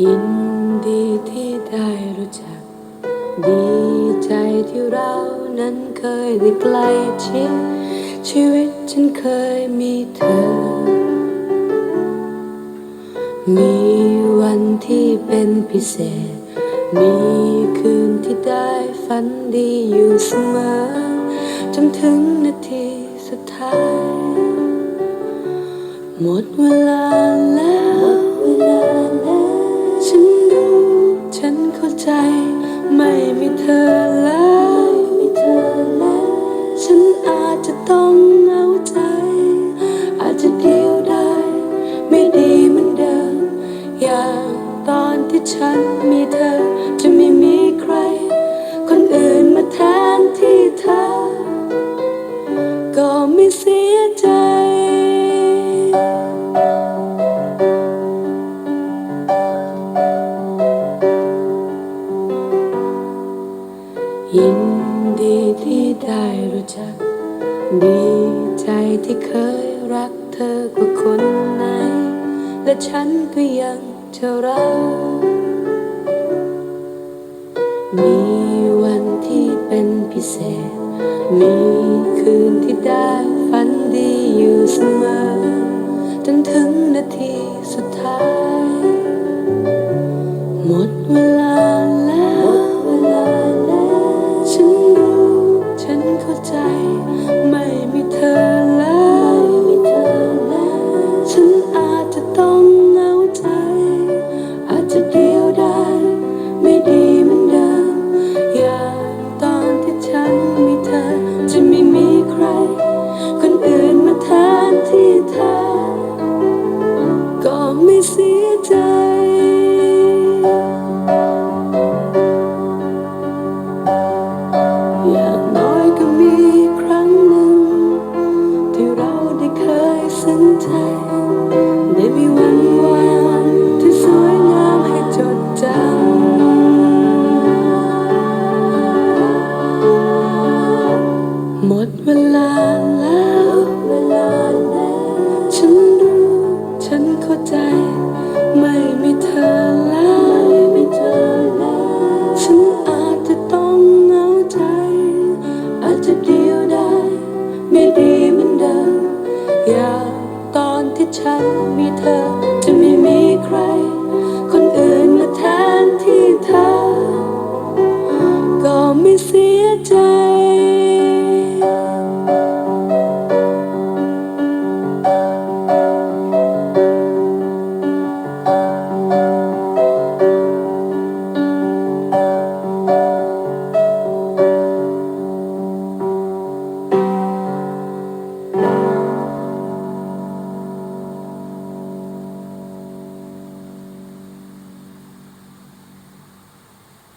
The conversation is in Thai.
ยินดีที่ได้รู้จัก ดีใจที่เรานั้นเคยได้ใกล้ชิดชีวิตฉันเคยมีเธอ มีวันที่เป็นพิเศษ มีคืนที่ได้ฝันดีอยู่เสมอ จนถึงนาทีสุดท้าย หมดเวลาแล้ว ใจ ไม่มีเธอแล้วม่มีเธอแล้ว ฉันอาจจะต้องเอาใจ อาจจะเดียวได้ ไม่ดีเหมือนเดิม อย่างตอนที่ฉันมีเธอ จะไม่มีใคร คนอื่นมาแทนที่เธอ ก็ไม่เสียใจ ดีที่ได้รู้จัก ดีใจที่เคยรักเธอกว่าคนไหน และฉันก็ยังจะรัก มีวันที่เป็นพิเศษ มีคืนที่ได้ฝันดีอยู่เสมอ สียใจอยากาวตอนที่ฉันมีเธอ